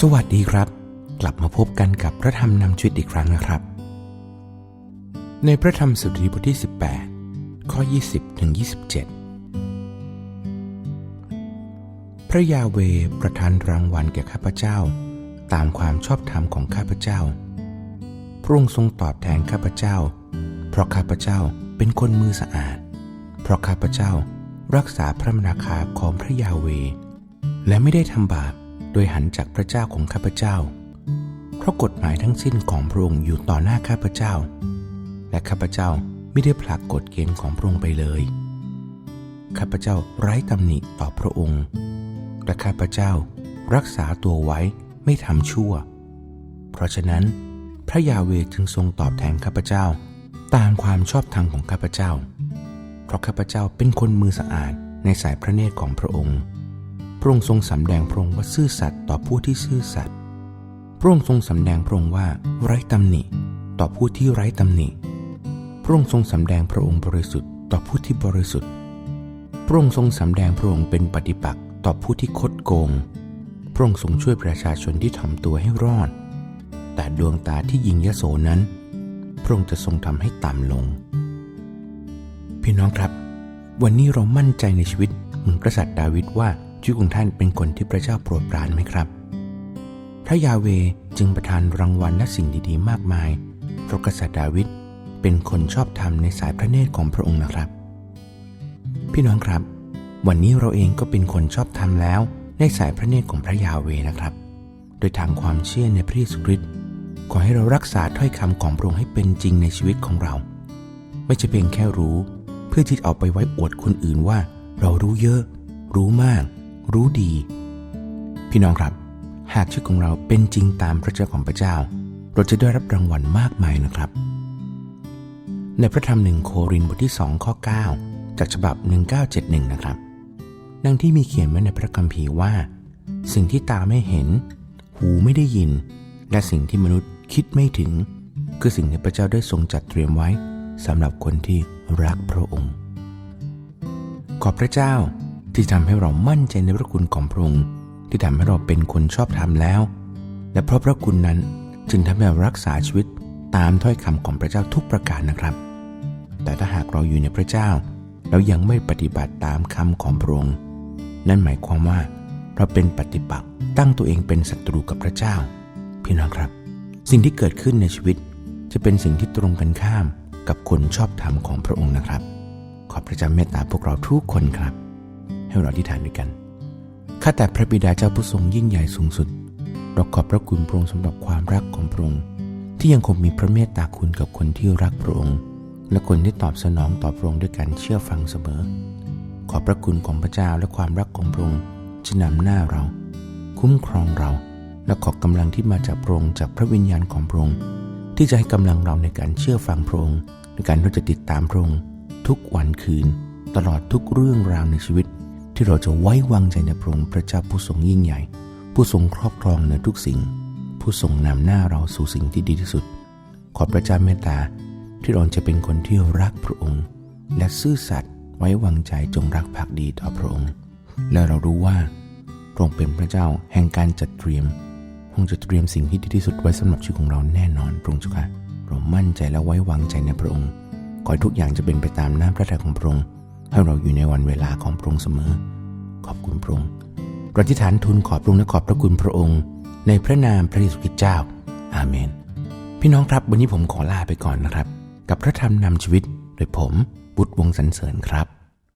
สวัสดีครับ กลับมาพบกันกับพระธรรมนำชีวิตอีกครั้งนะครับ ในพระธรรมสุดีบทที่ 18 ข้อ 20ถึง27 พระยาเวประทานรางวัลแก่ข้าพเจ้า ตามความชอบธรรมของข้าพเจ้า พระองค์ทรงตอบแทนข้าพเจ้า เพราะข้าพเจ้าเป็นคนมือสะอาด เพราะข้าพเจ้ารักษาพระมนาคาของพระยาเว และไม่ได้ทำบาป โดยหันจากพระเจ้าของข้าพเจ้า เพราะกฎหมายทั้งสิ้นของพระองค์อยู่ต่อหน้าข้าพเจ้า และข้าพเจ้าไม่ได้ผลักกฎเกณฑ์ของพระองค์ไปเลย ข้าพเจ้าไร้ตำหนิต่อพระองค์ และข้าพเจ้ารักษาตัวไว้ไม่ทำชั่ว เพราะฉะนั้นพระยาเวห์จึงทรงตอบแทนข้าพเจ้า ตามความชอบธรรมของข้าพเจ้า เพราะข้าพเจ้าเป็นคนมือสะอาดในสายพระเนตรของพระองค์ ระองค์ทรงสำแดงพระองค์ว่าซื่อสัตย์ต่อผู้ที่ซื่อสัตย์พระองค์ทรงสำแดงพระองค์ว่าไร้ตำหนิต่อผู้ที่ไร้ตำหนิ พระองค์ทรงสำแดงพระองค์บริสุทธิ์ต่อผู้ที่บริสุทธิ์ พระองค์ทรงสำแดงพระองค์เป็นปฏิปักษ์ต่อผู้ที่คดโกง พระองค์ทรงช่วยประชาชนที่ถ่อมตัวให้รอด แต่ดวงตาที่ยิงยโสนั้น พระองค์จะทรงทำให้ต่ำลง พี่น้องครับ วันนี้เรามั่นใจในชีวิตเหมือนกษัตริย์ดาวิดว่า ชีวิตของท่านเป็นคนที่พระเจ้าโปรดปรานไหมครับ พระยาเวจึงประทานรางวัลและสิ่งดีๆ มากมายเพราะกษัตริย์ดาวิดเป็นคนชอบธรรมในสายพระเนตรของพระองค์นะครับ พี่น้องครับ วันนี้เราเองก็เป็นคนชอบธรรมแล้วในสายพระเนตรของพระยาเวนะครับ โดยทางความเชื่อในพระเยซูคริสต์ขอให้เรารักษาถ้อยคำของพระองค์ให้เป็นจริงในชีวิตของเรา ไม่ใช่เพียงแค่รู้ เพื่อที่จะเอาไปไว้อวดคนอื่นว่า เรารู้เยอะ รู้มาก รู้ดี พี่น้องครับ หากชีวิตของเราเป็นจริงตามพระเจ้าของพระเจ้า เราจะได้รับรางวัลมากมายนะครับ ในพระธรรมหนึ่งโครินบทที่2ข้อ 9 จากฉบับ 1971 นะครับดังที่มีเขียนไว้ในพระคัมภีร์ว่า สิ่งที่ตาไม่เห็น หูไม่ได้ยิน และสิ่งที่มนุษย์คิดไม่ถึง คือสิ่งที่พระเจ้าได้ทรงจัดเตรียมไว้สำหรับคนที่รักพระองค์ ขอบพระเจ้า ที่ทำให้เรามั่นใจในพระคุณของพระองค์ที่ทำให้เราเป็นคนชอบธรรมแล้ว และเพราะพระคุณนั้นจึงทำให้เรารักษาชีวิตตามถ้อยคำของพระเจ้าทุกประการนะครับ แต่ถ้าหากเราอยู่ในพระเจ้าแล้วยังไม่ปฏิบัติตามคำของพระองค์นั่นหมายความว่า เราเป็นปฏิปักษ์ตั้งตัวเองเป็นศัตรูกับพระเจ้า พี่น้องครับ สิ่งที่เกิดขึ้นในชีวิต จะเป็นสิ่งที่ตรงกันข้ามกับคนชอบธรรมของพระองค์นะครับ ขอพระเจ้าเมตตาพวกเราทุกคนครับ ให้เราอธิษฐานด้วยกัน ข้าแต่พระบิดาเจ้าผู้ทรงยิ่งใหญ่สูงสุด เราขอบพระคุณพระองค์สำหรับความรักของพระองค์ที่ยังคงมีพระเมตตาคุณกับคนที่รักพระองค์ และคนที่ตอบสนองต่อพระองค์ด้วยการเชื่อฟังเสมอ ขอบพระคุณของพระเจ้าและความรักของพระองค์จะนำหน้าเรา คุ้มครองเรา และขอกำลังที่มาจากพระองค์จากพระวิญญาณของพระองค์ที่จะให้กำลังเราในการเชื่อฟังพระองค์ในการที่จะติดตามพระองค์ทุกวันคืน ตลอดทุกเรื่องราวในชีวิต ที่เราจะไว้วางใจในพระองค์พระเจ้าผู้ทรงยิ่งใหญ่ ผู้ทรงครอบครองเหนือทุกสิ่ง ผู้ทรงนำหน้าเราสู่สิ่งที่ดีที่สุด ขอพระเจ้าเมตตาที่เราจะเป็นคนที่รักพระองค์ และซื่อสัตย์ไว้วางใจจงรักภักดีต่อพระองค์ และเรารู้ว่าพระองค์เป็นพระเจ้าแห่งการจัดเตรียมพระองค์จะเตรียมสิ่งที่ดีที่สุดไว้สำหรับชีวิตของเราแน่นอนพระองค์เจ้าค่ะเรามั่นใจและไว้วางใจในพระองค์ขอให้ทุกอย่างจะเป็นไปตามน้ำพระทัยของพระองค์ ให้เราอยู่ในวันเวลาของพระองค์เสมอ ขอบคุณพระองค์เราอธิฐานทูลขอบพระองค์และขอบพระคุณพระองค์ ในพระนามพระเยซูคริสต์เจ้า อาเมน พี่น้องครับวันนี้ผมขอลาไปก่อนนะครับ กับพระธรรมนำชีวิตโดยผมบุตรวงสันเสริญครับ